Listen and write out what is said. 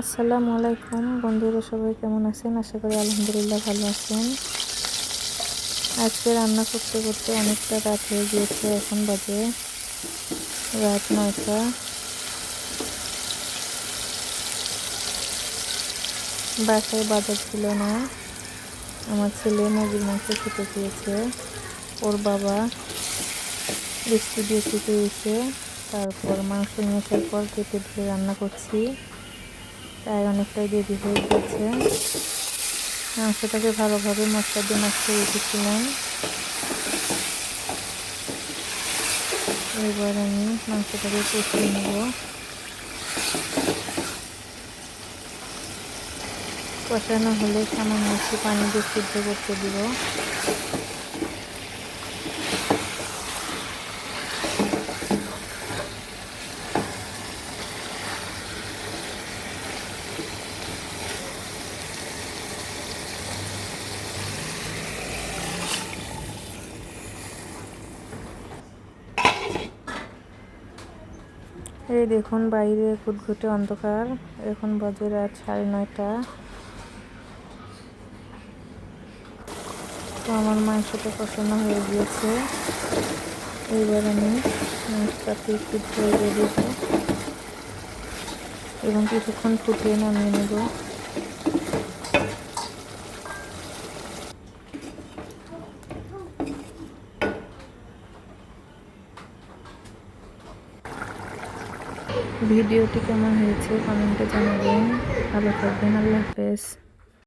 আসসালামু আলাইকুম। বন্ধুরা, সবাই কেমন আছেন? আশা করি আলহামদুলিল্লাহ ভালো আছেন। আজকে রান্না করতে করতে অনেকটা রাত হয়ে গিয়েছে। এখন বাজে রাত নয়টা। বাসায় বাজার ছিল না। আমার ছেলে মুরগির মাংস খেতে চেয়েছে। ওর বাবা স্টুডিও থেকে এসে তারপর মাংস নিয়ে পর কেটে রান্না করছি। তাই অনেকটাই দেরি হয়ে গেছে। মাংসটাকে ভালোভাবে মশলা দিয়ে মাখিয়ে রেখেছিলাম। এবার আমি মাংসটাকে কষিয়ে নেব। কষানো হলে সামান্য একটু পানি দিয়ে সিদ্ধ করতে দিব। এই দেখুন, বাইরে ঘুটঘুটে অন্ধকার। এখন বাজে রাত সাড়ে নয়টা। তো আমার মাংসটা কষানো হয়ে গিয়েছে। এইবার আমি মাংসটাকে একটু দেব এবং কিছুক্ষণ ফুটিয়ে নামিয়ে নেব। ভিডিওটি কেমন হয়েছে কমেন্টে জানাবেন। ভালো থাকবেন আল্লাহ হাফেজ।